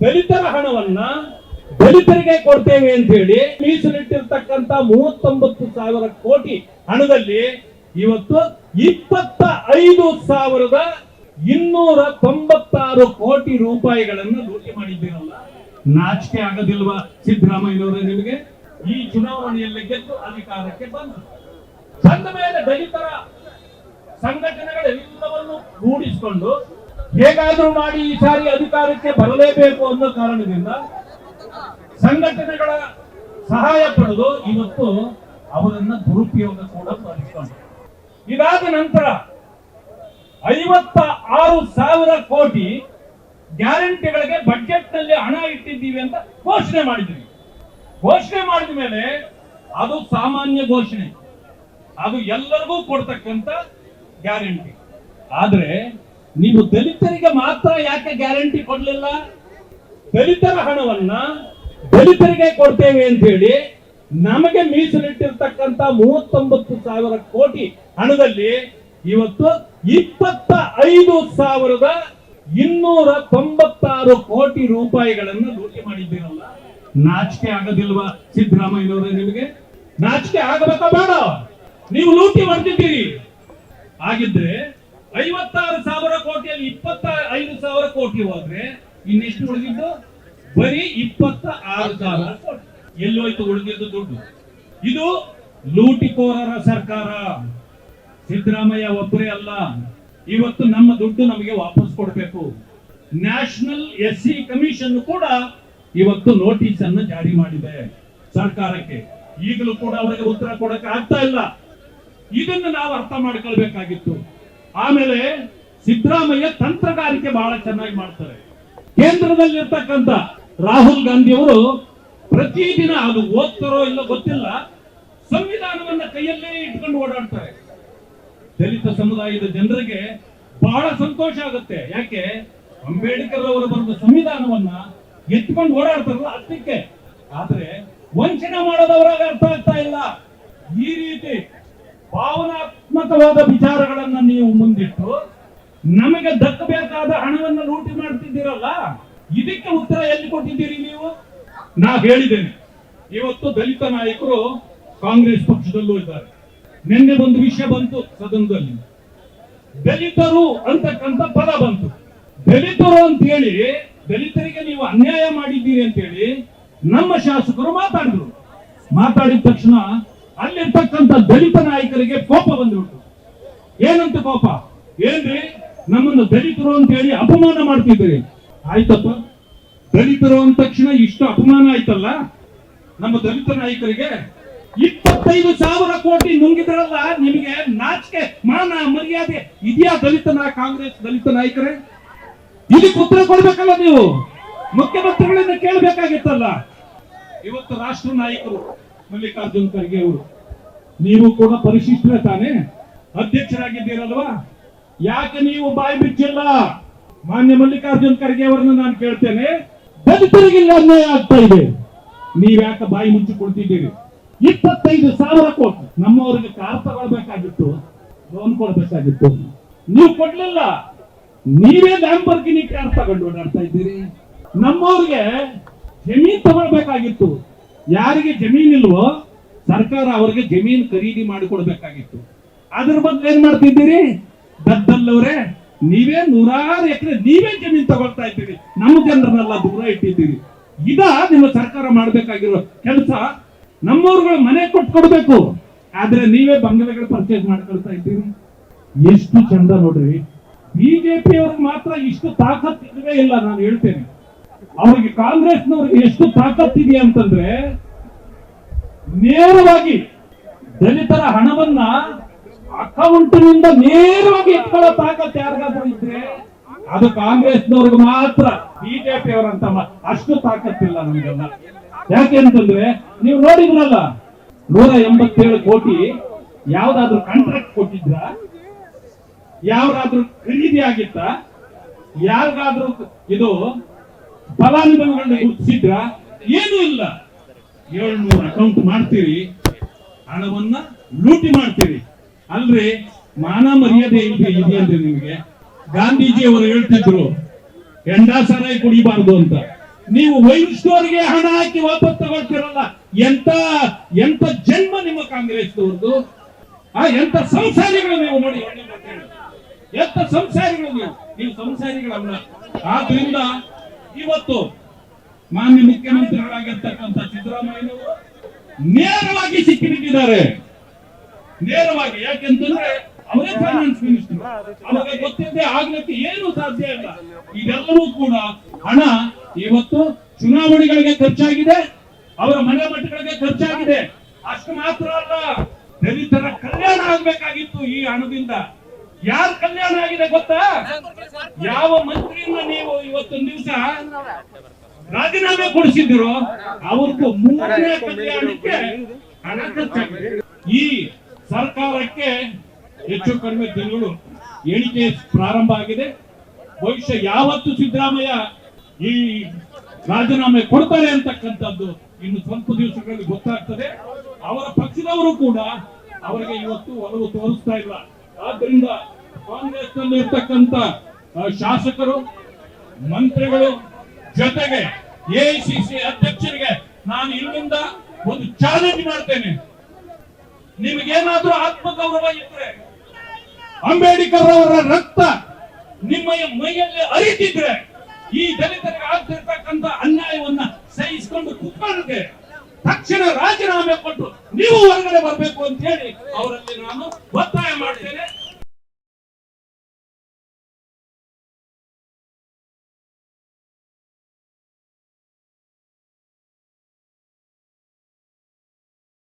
ದಲಿತರ ಹಣವನ್ನ ದಲಿತರಿಗೆ ಕೊಡ್ತೇವೆ ಅಂತ ಹೇಳಿ ಮೀಸಲಿಟ್ಟಿರ್ತಕ್ಕಂತ ಮೂವತ್ತೊಂಬತ್ತು ಸಾವಿರ ಕೋಟಿ ಹಣದಲ್ಲಿ ಇವತ್ತು ಇಪ್ಪತ್ತ ಐದು ಸಾವಿರದ ಇನ್ನೂರ ತೊಂಬತ್ತಾರು ಕೋಟಿ ರೂಪಾಯಿಗಳನ್ನ ಲೂಟಿ ಮಾಡಿದ್ದೀರಲ್ಲ. ನಾಚಿಕೆ ಆಗೋದಿಲ್ವಾ ಸಿದ್ದರಾಮಯ್ಯನವರೇ ನಿಮಗೆ? ಈ ಚುನಾವಣೆಯಲ್ಲಿ ಗೆದ್ದು ಅಧಿಕಾರಕ್ಕೆ ಬಂದು ಬಂದ ಮೇಲೆ ದಲಿತರ ಸಂಘಟನೆಗಳೆಲ್ಲವನ್ನು ಕೂಡಿಸಿಕೊಂಡು ಹೇಗಾದ್ರೂ ಮಾಡಿ ಈ ಸಾರಿ ಅಧಿಕಾರಕ್ಕೆ ಬರಲೇಬೇಕು ಅನ್ನೋ ಕಾರಣದಿಂದ ಸಂಘಟನೆಗಳ ಸಹಾಯ ಪಡೆದು ಇವತ್ತು ಅವರನ್ನ ದುರುಪಯೋಗ ಕೂಡ ಮಾಡಿಕೊಂಡು ಇದಾದ ನಂತರ ಐವತ್ತ ಆರು ಸಾವಿರ ಕೋಟಿ ಗ್ಯಾರಂಟಿಗಳಿಗೆ ಬಜೆಟ್ನಲ್ಲಿ ಹಣ ಇಟ್ಟಿದ್ದೀವಿ ಅಂತ ಘೋಷಣೆ ಮಾಡಿದ್ವಿ. ಘೋಷಣೆ ಮಾಡಿದ ಮೇಲೆ ಅದು ಸಾಮಾನ್ಯ ಘೋಷಣೆ. ಅದು ಎಲ್ಲರಿಗೂ ಕೊಡ್ತಕ್ಕಂತ ಗ್ಯಾರಂಟಿ. ಆದ್ರೆ ನೀವು ದಲಿತರಿಗೆ ಮಾತ್ರ ಯಾಕೆ ಗ್ಯಾರಂಟಿ ಕೊಡಲಿಲ್ಲ? ದಲಿತರ ಹಣವನ್ನ ದಲಿತರಿಗೆ ಕೊಡ್ತೇವೆ ಅಂತ ಹೇಳಿ ನಮಗೆ ಮೀಸಲಿಟ್ಟಿರ್ತಕ್ಕಂತ ಮೂವತ್ತೊಂಬತ್ತು ಸಾವಿರ ಕೋಟಿ ಹಣದಲ್ಲಿ ಇವತ್ತು ಇಪ್ಪತ್ತ ಐದು ಸಾವಿರದ ಇನ್ನೂರ ತೊಂಬತ್ತಾರು ಕೋಟಿ ರೂಪಾಯಿಗಳನ್ನ ಲೂಟಿ ಮಾಡಿದ್ದೀರಲ್ಲ? ನಾಚಿಕೆ ಆಗೋದಿಲ್ವಾ ಸಿದ್ದರಾಮಯ್ಯನವರೇ ನಿಮಗೆ? ನಾಚಿಕೆ ಆಗಬೇಕಾ ಬೇಡ. ನೀವು ಲೂಟಿ ಮಾಡ್ತಿದ್ದೀರಿ. ಆಗಿದ್ರೆ ಐವತ್ತಾರು ಸಾವಿರ ಕೋಟಿಯಲ್ಲಿ ಇಪ್ಪತ್ತ ಐದು ಸಾವಿರ ಕೋಟಿ ಹೋದ್ರೆ ಇನ್ನೆಷ್ಟು ಉಳಿದಿದ್ದು? ಬರೀ ಇಪ್ಪತ್ತ ಆರು ಸಾವಿರ ಕೋಟಿ. ಎಲ್ಲೋಯ್ತು ಉಳಿದಿದ್ದು ದುಡ್ಡು? ಇದು ಲೂಟಿಕೋರರ ಸರ್ಕಾರ. ಸಿದ್ದರಾಮಯ್ಯ ಒಬ್ಬರೇ ಅಲ್ಲ. ಇವತ್ತು ನಮ್ಮ ದುಡ್ಡು ನಮಗೆ ವಾಪಸ್ ಕೊಡಬೇಕು. ನ್ಯಾಷನಲ್ ಎಸ್ ಸಿ ಕಮಿಷನ್ ಕೂಡ ಇವತ್ತು ನೋಟಿಸ್ ಅನ್ನು ಜಾರಿ ಮಾಡಿದೆ ಸರ್ಕಾರಕ್ಕೆ. ಈಗಲೂ ಕೂಡ ಅವರಿಗೆ ಉತ್ತರ ಕೊಡಕ್ಕೆ ಆಗ್ತಾ ಇಲ್ಲ. ಇದನ್ನು ನಾವು ಅರ್ಥ ಮಾಡ್ಕೊಳ್ಬೇಕಾಗಿತ್ತು. ಆಮೇಲೆ ಸಿದ್ದರಾಮಯ್ಯ ತಂತ್ರಗಾರಿಕೆ ಬಹಳ ಚೆನ್ನಾಗಿ ಮಾಡ್ತಾರೆ. ಕೇಂದ್ರದಲ್ಲಿರ್ತಕ್ಕಂಥ ರಾಹುಲ್ ಗಾಂಧಿ ಅವರು ಪ್ರತಿದಿನ ಅದು ಓದ್ತಾರೋ ಇಲ್ಲ ಗೊತ್ತಿಲ್ಲ, ಸಂವಿಧಾನವನ್ನ ಕೈಯಲ್ಲೇ ಇಟ್ಕೊಂಡು ಓಡಾಡ್ತಾರೆ. ದಲಿತ ಸಮುದಾಯದ ಜನರಿಗೆ ಬಹಳ ಸಂತೋಷ ಆಗುತ್ತೆ. ಯಾಕೆ? ಅಂಬೇಡ್ಕರ್ ಅವರು ಬರೆದ ಸಂವಿಧಾನವನ್ನ ಎತ್ಕೊಂಡು ಓಡಾಡ್ತಾರಲ್ಲ ಅದಕ್ಕೆ ಆದ್ರೆ ವಂಚನೆ ಮಾಡೋದವರಾಗ ಅರ್ಥ ಆಗ್ತಾ ಇಲ್ಲ. ಈ ರೀತಿ ಭಾವನಾತ್ಮಕವಾದ ವಿಚಾರಗಳನ್ನ ನೀವು ಮುಂದಿಟ್ಟು, ನಮಗೆ ದಕ್ಕಬೇಕಾದ ಹಣವನ್ನು ಲೂಟಿ ಮಾಡ್ತಿದ್ದೀರಲ್ಲ, ಇದಕ್ಕೆ ಉತ್ತರ ಎಲ್ಲಿ ಕೊಟ್ಟಿದ್ದೀರಿ ನೀವು? ನಾ ಹೇಳಿದ್ದೇನೆ. ಇವತ್ತು ದಲಿತ ನಾಯಕರು ಕಾಂಗ್ರೆಸ್ ಪಕ್ಷದಲ್ಲೂ ಇದ್ದಾರೆ. ನಿನ್ನೆ ಒಂದು ವಿಷಯ ಬಂತು ಸದನದಲ್ಲಿ. ದಲಿತರು ಅಂತಕ್ಕಂಥ ಪದ ಬಂತು. ದಲಿತರು ಅಂತ ಹೇಳಿ ದಲಿತರಿಗೆ ನೀವು ಅನ್ಯಾಯ ಮಾಡಿದ್ದೀರಿ ಅಂತ ಹೇಳಿ ನಮ್ಮ ಶಾಸಕರು ಮಾತಾಡಿದ್ರು. ಮಾತಾಡಿದ ತಕ್ಷಣ ಅಲ್ಲಿರ್ತಕ್ಕಂಥ ದಲಿತ ನಾಯಕರಿಗೆ ಕೋಪ ಬಂದ್ಬಿಟ್ಟು ಏನಂತ ಕೋಪ? ಏನ್ರಿ? ನಮ್ಮನ್ನು ದಲಿತರು ಅಂತ ಹೇಳಿ ಅಪಮಾನ ಮಾಡ್ತಿದ್ದೀರಿ. ಆಯ್ತಪ್ಪ. ದಲಿತರು ಅಂದ ತಕ್ಷಣ ಇಷ್ಟು ಅಪಮಾನ ಆಯ್ತಲ್ಲ? ನಮ್ಮ ದಲಿತ ನಾಯಕರಿಗೆ ಇಪ್ಪತ್ತೈದು ಸಾವಿರ ಕೋಟಿ ನುಂಗಿದ್ರಲ್ಲ, ನಿಮಗೆ ನಾಚಿಕೆ, ಮಾನ, ಮರ್ಯಾದೆ ಇದೆಯಾ ದಲಿತ ನಾ ಕಾಂಗ್ರೆಸ್ ದಲಿತ ನಾಯಕರೇ? ಇಲ್ಲಿ ಉತ್ತರ ಕೊಡ್ಬೇಕಲ್ಲ ನೀವು. ಮುಖ್ಯಮಂತ್ರಿಗಳಿಂದ ಕೇಳಬೇಕಾಗಿತ್ತಲ್ಲ. ಇವತ್ತು ರಾಷ್ಟ್ರ ನಾಯಕರು ಮಲ್ಲಿಕಾರ್ಜುನ್ ಖರ್ಗೆ ಅವರು. ನೀವು ಕೂಡ ಪರಿಶಿಷ್ಟ ತಾನೆ? ಅಧ್ಯಕ್ಷರಾಗಿದ್ದೀರಲ್ವಾ? ಯಾಕೆ ನೀವು ಬಾಯಿ ಬಿಚ್ಚಿಲ್ಲ? ಮಾನ್ಯ ಮಲ್ಲಿಕಾರ್ಜುನ್ ಖರ್ಗೆ ಅವರನ್ನು ನಾನು ಕೇಳ್ತೇನೆ. ದಲಿತರಿಗಿಲ್ಲ ಅನ್ಯಾಯ ಆಗ್ತಾ ಇದೆ. ನೀವ್ ಯಾಕೆ ಬಾಯಿ ಮುಚ್ಚಿಕೊಳ್ತಿದ್ದೀರಿ? ಇಪ್ಪತ್ತೈದು ಸಾವಿರ ಕೋಟಿ. ನಮ್ಮವರಿಗೆ ಕಾರ್ ತಗೊಳ್ಬೇಕಾಗಿತ್ತು ಲೋನ್ ಕೊಡ್ಬೇಕಾಗಿತ್ತು ನೀವು ಕೊಡ್ಲಿಲ್ಲ. ನೀವೇ ಲ್ಯಾಂಬರ್ಗಿನಿ ಕಾರ್ ತಗೊಂಡು ಓಡಾಡ್ತಾ ಇದ್ದೀರಿ. ನಮ್ಮವ್ರಿಗೆ ಜಮೀನ್ ತಗೊಳ್ಬೇಕಾಗಿತ್ತು. ಯಾರಿಗೆ ಜಮೀನ್ ಇಲ್ವೋ ಸರ್ಕಾರ ಅವರಿಗೆ ಜಮೀನ್ ಖರೀದಿ ಮಾಡಿಕೊಡ್ಬೇಕಾಗಿತ್ತು. ಅದ್ರ ಬಗ್ಗೆ ಏನ್ ಮಾಡ್ತಿದ್ದೀರಿ? ದದ್ದಲ್ಲವ್ರೆ, ನೀವೇ ನೂರಾರು ಎಕರೆ ನೀವೇ ಜಮೀನ್ ತಗೊಳ್ತಾ ಇದ್ದೀರಿ. ನಮ್ಮ ಜನರನ್ನೆಲ್ಲ ದೂರ ಇಟ್ಟಿದ್ದೀರಿ. ಇದ ನಿಮ್ಮ ಸರ್ಕಾರ ಮಾಡ್ಬೇಕಾಗಿರೋ ಕೆಲಸ. ನಮ್ಮವ್ರುಗಳು ಮನೆ ಕೊಟ್ಕೊಡ್ಬೇಕು. ಆದ್ರೆ ನೀವೇ ಬಂಗಲೆಗಳು ಪರ್ಚೇಸ್ ಮಾಡ್ಕೊಳ್ತಾ ಇದ್ದೀರಿ. ಎಷ್ಟು ಚಂದ ನೋಡ್ರಿ. ಬಿಜೆಪಿ ಅವ್ರಿಗೆ ಮಾತ್ರ ಇಷ್ಟು ತಾಕತ್ ಇಲ್ಲವೇ ಇಲ್ಲ, ನಾನು ಹೇಳ್ತೇನೆ. ಅವ್ರಿಗೆ ಕಾಂಗ್ರೆಸ್ನವ್ರಿಗೆ ಎಷ್ಟು ತಾಕತ್ತಿದೆ ಅಂತಂದ್ರೆ ನೇರವಾಗಿ ದಲಿತರ ಹಣವನ್ನ ಅಕೌಂಟ್ನಿಂದ ನೇರವಾಗಿ ಎತ್ಕೊಳ್ಳೋ ತಾಕತ್ ಯಾರಿಗಾದ್ರೂ ಇದ್ರೆ ಅದು ಕಾಂಗ್ರೆಸ್ನವ್ರಿಗೆ ಮಾತ್ರ ಬಿಜೆಪಿ ಅವರಂತ ಅಷ್ಟು ತಾಕತ್ತಿಲ್ಲ ನಮಗೆಲ್ಲ. ಯಾಕೆ ಅಂತಂದ್ರೆ ನೀವು ನೋಡಿದ್ರಲ್ಲ, ನೂರ ಎಂಬತ್ತೇಳು ಕೋಟಿ ಯಾವ್ದಾದ್ರು ಕಾಂಟ್ರಾಕ್ಟ್ ಕೊಟ್ಟಿದ್ರ ಯಾವ್ದಾದ್ರು ಖರೀದಿ ಆಗಿತ್ತ? ಯಾರಿಗಾದ್ರೂ ಇದು ಫಲಾನುಭವಿಗಳನ್ನ ಗುರುತಿಸಿದ್ರ? ಏನೂ ಇಲ್ಲ. ಏಳ್ನೂರು ಅಕೌಂಟ್ ಮಾಡ್ತೀರಿ, ಹಣವನ್ನ ಲೂಟಿ ಮಾಡ್ತೀರಿ. ಅಲ್ರಿ, ಮಾನ ಮರ್ಯಾದೆ ಇದೆಯಲ್ರಿ ನಿಮಗೆ. ಗಾಂಧೀಜಿ ಅವರು ಹೇಳ್ತಿದ್ರು ಎಂಡ ಸಾರಾಯಿ ಕುಡಿಬಾರ್ದು ಅಂತ. ನೀವು ವೈನ್ ಸ್ಟೋರ್ಗೆ ಹಣ ಹಾಕಿ ವಾಪಸ್ ತಗೊಳ್ತಿರಲ್ಲ, ಎಂತ ಎಂತ ಜನ್ಮ ನಿಮ್ಮ ಕಾಂಗ್ರೆಸ್ನವ್ರದ್ದು ಆ, ಎಂತ ಸಂಸಾರಿಗಳು ನೀವು ನೋಡಿ. ಎಂತ ಸಂಸಾರಿಗಳು ನೀವು? ನೀವು ಸಂಸಾರಿಗಳಲ್ಲ. ಆದ್ರಿಂದ ಇವತ್ತು ಮಾನ್ಯ ಮುಖ್ಯಮಂತ್ರಿಗಳಾಗಿರ್ತಕ್ಕಂಥ ಸಿದ್ದರಾಮಯ್ಯನವರು ನೇರವಾಗಿ ಸಿಕ್ಕಿಬಿಟ್ಟಿದ್ದಾರೆ. ನೇರವಾಗಿ, ಯಾಕೆಂತಂದ್ರೆ ಅವರೇ ಫೈನಾನ್ಸ್ ಮಿನಿಸ್ಟರ್ ಅವರಿಗೆ ಗೊತ್ತಿದ್ದೆ ಆಗ್ಲಿಕ್ಕೆ ಏನು ಸಾಧ್ಯ ಇಲ್ಲ. ಇದೆಲ್ಲವೂ ಕೂಡ ಹಣ ಇವತ್ತು ಚುನಾವಣೆಗಳಿಗೆ ಖರ್ಚಾಗಿದೆ, ಅವರ ಮನೆ ಮಠಗಳಿಗೆ ಖರ್ಚಾಗಿದೆ. ಅಷ್ಟು ಮಾತ್ರ ಅಲ್ಲ, ದಲಿತರ ಕಲ್ಯಾಣ ಆಗ್ಬೇಕಾಗಿತ್ತು ಈ ಹಣದಿಂದ. ಯಾರ ಕಲ್ಯಾಣ ಆಗಿದೆ ಗೊತ್ತಾ? ಯಾವ ಮಂತ್ರಿಯನ್ನ ನೀವು ಇವತ್ತೊಂದು ದಿವಸ ರಾಜೀನಾಮೆ ಕೊಡಿಸಿದ್ರು ಅವ್ರದ್ದು ಮೂರನೇ ಕಲ್ಯಾಣಕ್ಕೆ ಹಣ ಈ ಸರ್ಕಾರಕ್ಕೆ ಹೆಚ್ಚು ಕಡಿಮೆ ತಿಂಗಳು ಎಣಿಕೆ ಪ್ರಾರಂಭ ಆಗಿದೆ. ಭವಿಷ್ಯ ಯಾವತ್ತು ಸಿದ್ದರಾಮಯ್ಯ ಈ ರಾಜೀನಾಮೆ ಕೊಡ್ತಾರೆ ಅಂತಕ್ಕಂಥದ್ದು ಇನ್ನು ಸ್ವಲ್ಪ ದಿವಸಗಳಲ್ಲಿ ಗೊತ್ತಾಗ್ತದೆ. ಅವರ ಪಕ್ಷದವರು ಕೂಡ ಅವರಿಗೆ ಇವತ್ತು ಒಲವು ತೋರಿಸ್ತಾ ಇಲ್ಲ. ಆದ್ರಿಂದ ಕಾಂಗ್ರೆಸ್ನಲ್ಲಿ ಇರ್ತಕ್ಕಂಥ ಆ, ಶಾಸಕರು ಮಂತ್ರಿಗಳು ಜೊತೆಗೆ ಎಐಸಿಸಿ ಅಧ್ಯಕ್ಷರಿಗೆ ನಾನು ಇಲ್ಲಿಂದ ಒಂದು ಚಾಲೆಂಜ್ ಮಾಡ್ತೇನೆ. ನಿಮಗೇನಾದ್ರೂ ಆತ್ಮಗೌರವ ಇದ್ರೆ ಅಂಬೇಡ್ಕರ್ ಅವರ ರಕ್ತ ನಿಮ್ಮ ಮೈಯಲ್ಲಿ ಅರಿತಿದ್ರೆ ಈ ದಲಿತರಿಗೆ ಆಗ್ತಿರ್ತಕ್ಕಂಥ ಅನ್ಯಾಯವನ್ನ ಸಹಿಸಿಕೊಂಡು ಕುತ್ಕೊಳ್ಳದೆ ತಕ್ಷಣ ರಾಜೀನಾಮೆ ಕೊಟ್ಟು ನೀವು ಹೊರಗಡೆ ಬರಬೇಕು ಅಂತ ಹೇಳಿ ಅವರಲ್ಲಿ ನಾನು